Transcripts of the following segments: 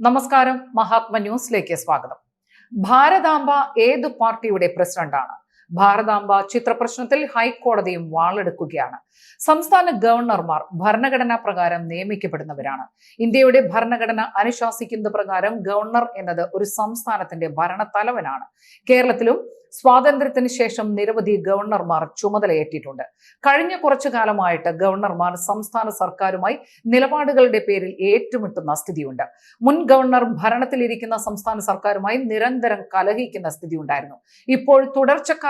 നമസ്കാരം. മഹാത്മ ന്യൂസിലേക്ക് സ്വാഗതം. ഭാരതാംബ ഏത് പാർട്ടിയുടെ പ്രസിഡന്റാണ്? ഭാരതാംബ ചിത്രപ്രശ്നത്തിൽ ഹൈക്കോടതിയും വാളെടുക്കുകയാണ്. സംസ്ഥാന ഗവർണർമാർ ഭരണഘടനാ പ്രകാരം നിയമിക്കപ്പെടുന്നവരാണ്. ഇന്ത്യയുടെ ഭരണഘടന അനുശാസിക്കുന്ന പ്രകാരം ഗവർണർ എന്നത് ഒരു സംസ്ഥാനത്തിന്റെ ഭരണത്തലവനാണ്. കേരളത്തിലും സ്വാതന്ത്ര്യത്തിന് ശേഷം നിരവധി ഗവർണർമാർ ചുമതലയേറ്റിട്ടുണ്ട്. കഴിഞ്ഞ കുറച്ചു കാലമായിട്ട് ഗവർണർമാർ സംസ്ഥാന സർക്കാരുമായി നിലപാടുകളുടെ പേരിൽ ഏറ്റുമുട്ടുന്ന സ്ഥിതിയുണ്ട്. മുൻ ഗവർണർ ഭരണത്തിലിരിക്കുന്ന സംസ്ഥാന സർക്കാരുമായി നിരന്തരം കലഹിക്കുന്ന സ്ഥിതി ഉണ്ടായിരുന്നു ഇപ്പോൾ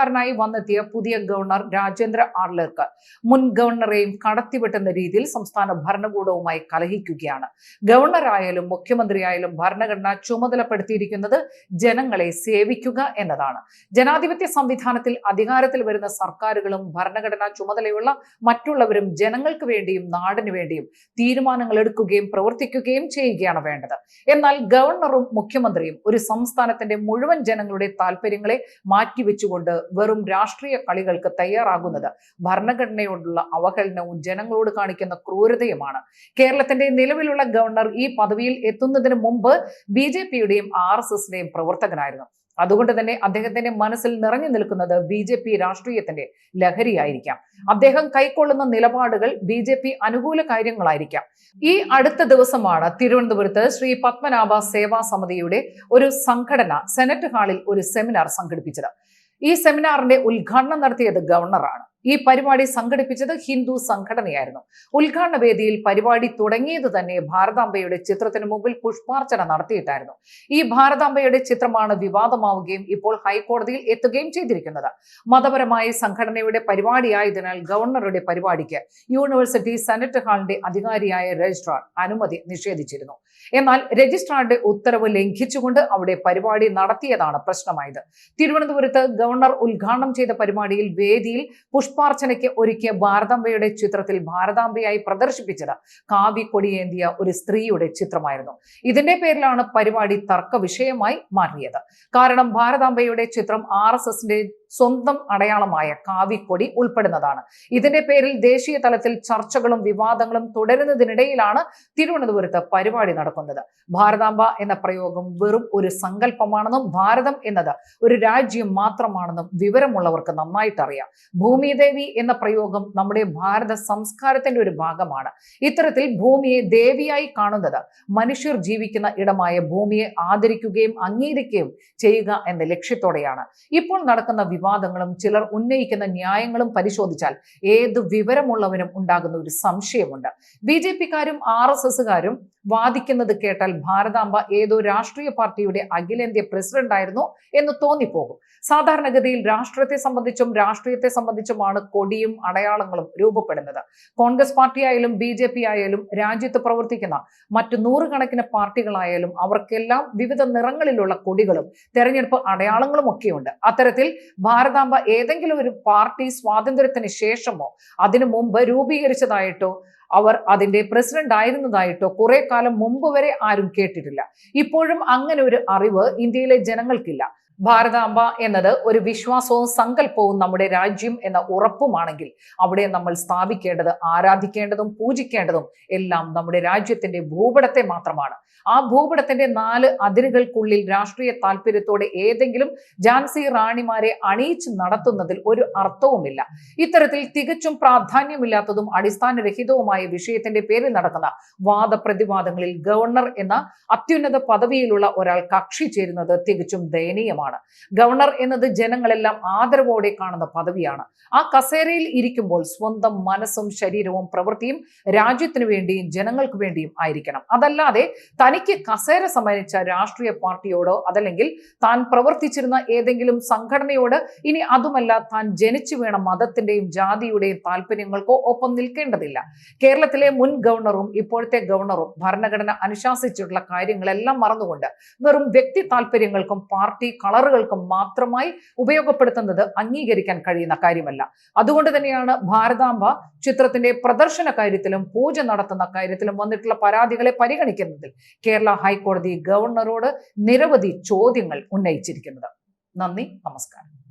തുടർച്ചക്കാരനായി വന്നെത്തിയ പുതിയ ഗവർണർ രാജേന്ദ്ര ആർലർക്ക് മുൻ ഗവർണറെയും കടത്തിവെട്ടുന്ന രീതിയിൽ സംസ്ഥാന ഭരണകൂടവുമായി കലഹിക്കുകയാണ്. ഗവർണറായാലും മുഖ്യമന്ത്രിയായാലും ഭരണഘടന ചുമതലപ്പെടുത്തിയിരിക്കുന്നത് ജനങ്ങളെ സേവിക്കുക എന്നതാണ്. ജനാധിപത്യ സംവിധാനത്തിൽ അധികാരത്തിൽ വരുന്ന സർക്കാരുകളും ഭരണഘടനാ ചുമതലയുള്ള മറ്റുള്ളവരും ജനങ്ങൾക്ക് വേണ്ടിയും നാടിനു വേണ്ടിയും തീരുമാനങ്ങൾ എടുക്കുകയും പ്രവർത്തിക്കുകയും ചെയ്യുകയാണ് വേണ്ടത്. എന്നാൽ ഗവർണറും മുഖ്യമന്ത്രിയും ഒരു സംസ്ഥാനത്തിന്റെ മുഴുവൻ ജനങ്ങളുടെ താല്പര്യങ്ങളെ മാറ്റിവെച്ചുകൊണ്ട് വെറും രാഷ്ട്രീയ കളികൾക്ക് തയ്യാറാകുന്നത് ഭരണഘടനയോടുള്ള അവഹേളനവും ജനങ്ങളോട് കാണിക്കുന്ന ക്രൂരതയുമാണ്. കേരളത്തിന്റെ നിലവിലുള്ള ഗവർണർ ഈ പദവിയിൽ എത്തുന്നതിന് മുമ്പ് ബി ജെ പിയുടെയും ആർ എസ് എസിന്റെയും പ്രവർത്തകനായിരുന്നു. അതുകൊണ്ട് തന്നെ അദ്ദേഹത്തിന്റെ മനസ്സിൽ നിറഞ്ഞു നിൽക്കുന്നത് ബി ജെ പി രാഷ്ട്രീയത്തിന്റെ ലഹരിയായിരിക്കാം. അദ്ദേഹം കൈക്കൊള്ളുന്ന നിലപാടുകൾ ബി ജെ പി അനുകൂല കാര്യങ്ങളായിരിക്കാം. ഈ അടുത്ത ദിവസമാണ് തിരുവനന്തപുരത്ത് ശ്രീ പത്മനാഭ സേവാ സമിതിയുടെ ഒരു സംഘടന സെനറ്റ് ഹാളിൽ ഒരു സെമിനാർ സംഘടിപ്പിച്ചത്. ഈ സെമിനാറിന്റെ ഉദ്ഘാടനം നടത്തിയത് ഗവർണറാണ് ഈ പരിപാടി സംഘടിപ്പിച്ചത് ഹിന്ദു സംഘടനയായിരുന്നു. ഉദ്ഘാടന വേദിയിൽ പരിപാടി തുടങ്ങിയത് തന്നെ ഭാരതാംബയുടെ ചിത്രത്തിന് മുമ്പിൽ പുഷ്പാർച്ചന നടത്തിയിട്ടായിരുന്നു. ഈ ഭാരതാംബയുടെ ചിത്രമാണ് വിവാദമാവുകയും ഇപ്പോൾ ഹൈക്കോടതിയിൽ എത്തുകയും ചെയ്തിരിക്കുന്നത്. മതപരമായ സംഘടനയുടെ പരിപാടിയായതിനാൽ ഗവർണറുടെ പരിപാടിക്ക് യൂണിവേഴ്സിറ്റി സെനറ്റ് ഹാളിന്റെ അധികാരിയായ രജിസ്ട്രാർ അനുമതി നിഷേധിച്ചിരുന്നു. എന്നാൽ രജിസ്ട്രാറുടെ ഉത്തരവ് ലംഘിച്ചുകൊണ്ട് അവിടെ പരിപാടി നടത്തിയതാണ് പ്രശ്നമായത്. തിരുവനന്തപുരത്ത് ഗവർണർ ഉദ്ഘാടനം ചെയ്ത പരിപാടിയിൽ വേദിയിൽ പുഷ്പാർച്ചനയ്ക്ക് ഒരുക്കിയ ഭാരതാംബയുടെ ചിത്രത്തിൽ ഭാരതാംബയായി പ്രദർശിപ്പിച്ചത് കാവി കൊടിയേന്തിയ ഒരു സ്ത്രീയുടെ ചിത്രമായിരുന്നു. ഇതിന്റെ പേരിലാണ് പരിപാടി തർക്ക വിഷയമായി മാറിയത്. കാരണം ഭാരതാംബയുടെ ചിത്രം ആർ എസ് എസിന്റെ സ്വന്തം അടയാളമായ കാവിക്കൊടി ഉൾപ്പെടുന്നതാണ്. ഇതിന്റെ പേരിൽ ദേശീയ തലത്തിൽ ചർച്ചകളും വിവാദങ്ങളും തുടരുന്നതിനിടയിലാണ് തിരുവനന്തപുരത്ത് പരിപാടി നടക്കുന്നത്. ഭാരതാംബ എന്ന പ്രയോഗം വെറും ഒരു സങ്കല്പമാണെന്നും ഭാരതം എന്നത് ഒരു രാജ്യം മാത്രമാണെന്നും വിവരമുള്ളവർക്ക് നന്നായിട്ട് അറിയാം ഭൂമിദേവി എന്ന പ്രയോഗം നമ്മുടെ ഭാരത സംസ്കാരത്തിന്റെ ഒരു ഭാഗമാണ്. ഇത്തരത്തിൽ ഭൂമിയെ ദേവിയായി കാണുന്നത് മനുഷ്യർ ജീവിക്കുന്ന ഇടമായ ഭൂമിയെ ആദരിക്കുകയും അംഗീകരിക്കുകയും ചെയ്യുക എന്ന ലക്ഷ്യത്തോടെയാണ്. ഇപ്പോൾ നടക്കുന്ന വിവാദങ്ങളും ചിലർ ഉന്നയിക്കുന്ന ന്യായങ്ങളും പരിശോധിച്ചാൽ ഏത് വിവരമുള്ളവനും ഉണ്ടാകുന്ന ഒരു സംശയമുണ്ട്. ബി ജെ പിക്കാരും ആർ എസ് എസുകാരും വാദിക്കുന്നത് കേട്ടാൽ ഭാരതാംബ ഏതോ രാഷ്ട്രീയ പാർട്ടിയുടെ അഖിലേന്ത്യ പ്രസിഡന്റായിരുന്നു എന്ന് തോന്നിപ്പോകും. സാധാരണഗതിയിൽ രാഷ്ട്രീയത്തെ സംബന്ധിച്ചും രാഷ്ട്രീയത്തെ സംബന്ധിച്ചുമാണ് കൊടിയും അടയാളങ്ങളും രൂപപ്പെടുന്നത്. കോൺഗ്രസ് പാർട്ടിയായാലും ബി ജെ പി ആയാലും രാജ്യത്ത് പ്രവർത്തിക്കുന്ന മറ്റു നൂറുകണക്കിന് പാർട്ടികളായാലും അവർക്കെല്ലാം വിവിധ നിറങ്ങളിലുള്ള കൊടികളും തെരഞ്ഞെടുപ്പ് അടയാളങ്ങളും ഒക്കെയുണ്ട് അത്തരത്തിൽ ഭാരതാംബ ഏതെങ്കിലും ഒരു പാർട്ടി സ്വാതന്ത്ര്യത്തിന് ശേഷമോ അതിനു മുമ്പ് രൂപീകരിച്ചതായിട്ടോ അവർ അതിന്റെ പ്രസിഡന്റ് ആയിരുന്നതായിട്ടോ കുറെ കാലം മുമ്പ് വരെ ആരും കേട്ടിട്ടില്ല. ഇപ്പോഴും അങ്ങനെ ഒരു അറിവ് ഇന്ത്യയിലെ ജനങ്ങൾക്കില്ല. ഭാരതാംബ എന്നത് ഒരു വിശ്വാസവും സങ്കല്പവും നമ്മുടെ രാജ്യം എന്ന ഉറപ്പുമാണെങ്കിൽ അവിടെ നമ്മൾ സ്ഥാപിക്കേണ്ടത് ആരാധിക്കേണ്ടതും പൂജിക്കേണ്ടതും എല്ലാം നമ്മുടെ രാജ്യത്തിന്റെ ഭൂപടത്തെ മാത്രമാണ്. ആ ഭൂപടത്തിന്റെ നാല് അതിരുകൾക്കുള്ളിൽ രാഷ്ട്രീയ താല്പര്യത്തോടെ ഏതെങ്കിലും ജാൻസി റാണിമാരെ അണിയിച്ച് നടത്തുന്നതിൽ ഒരു അർത്ഥവുമില്ല. ഇത്തരത്തിൽ തികച്ചും പ്രാധാന്യമില്ലാത്തതും അടിസ്ഥാനരഹിതവുമായ വിഷയത്തിന്റെ പേരിൽ നടക്കുന്ന വാദപ്രതിവാദങ്ങളിൽ ഗവർണർ എന്ന അത്യുന്നത പദവിയിലുള്ള ഒരാൾ കക്ഷി ചേരുന്നത് തികച്ചും ദയനീയമാണ്. ഗവർണർ എന്നത് ജനങ്ങളെല്ലാം ആദരവോടെ കാണുന്ന പദവിയാണ്. ആ കസേരയിൽ ഇരിക്കുമ്പോൾ സ്വന്തം മനസ്സും ശരീരവും പ്രവൃത്തിയും രാജ്യത്തിനു വേണ്ടിയും ജനങ്ങൾക്ക് വേണ്ടിയും ആയിരിക്കണം. അതല്ലാതെ തനിക്ക് കസേര സമ്മാനിച്ച രാഷ്ട്രീയ പാർട്ടിയോടോ അതല്ലെങ്കിൽ താൻ പ്രവർത്തിച്ചിരുന്ന ഏതെങ്കിലും സംഘടനയോട് ഇനി അതുമല്ല താൻ ജനിച്ചു വേണം മതത്തിന്റെയും ജാതിയുടെയും താല്പര്യങ്ങൾക്കോ ഒപ്പം നിൽക്കേണ്ടതില്ല. കേരളത്തിലെ മുൻ ഗവർണറും ഇപ്പോഴത്തെ ഗവർണറും ഭരണഘടന അനുശാസിച്ചിട്ടുള്ള കാര്യങ്ങളെല്ലാം മറന്നുകൊണ്ട് വെറും വ്യക്തി താല്പര്യങ്ങൾക്കും പാർട്ടി കളറുകൾക്കും മാത്രമായി ഉപയോഗപ്പെടുത്തുന്നത് അംഗീകരിക്കാൻ കഴിയുന്ന കാര്യമല്ല. അതുകൊണ്ട് തന്നെയാണ് ഭാരതാംബ ചിത്രത്തിന്റെ പ്രദർശന കാര്യത്തിലും പൂജ നടത്തുന്ന കാര്യത്തിലും വന്നിട്ടുള്ള പരാതികളെ പരിഗണിക്കുന്നതിൽ കേരള ഹൈക്കോടതി ഗവർണറോട് നിരവധി ചോദ്യങ്ങൾ ഉന്നയിച്ചിരിക്കുന്നത്. നന്ദി നമസ്കാരം.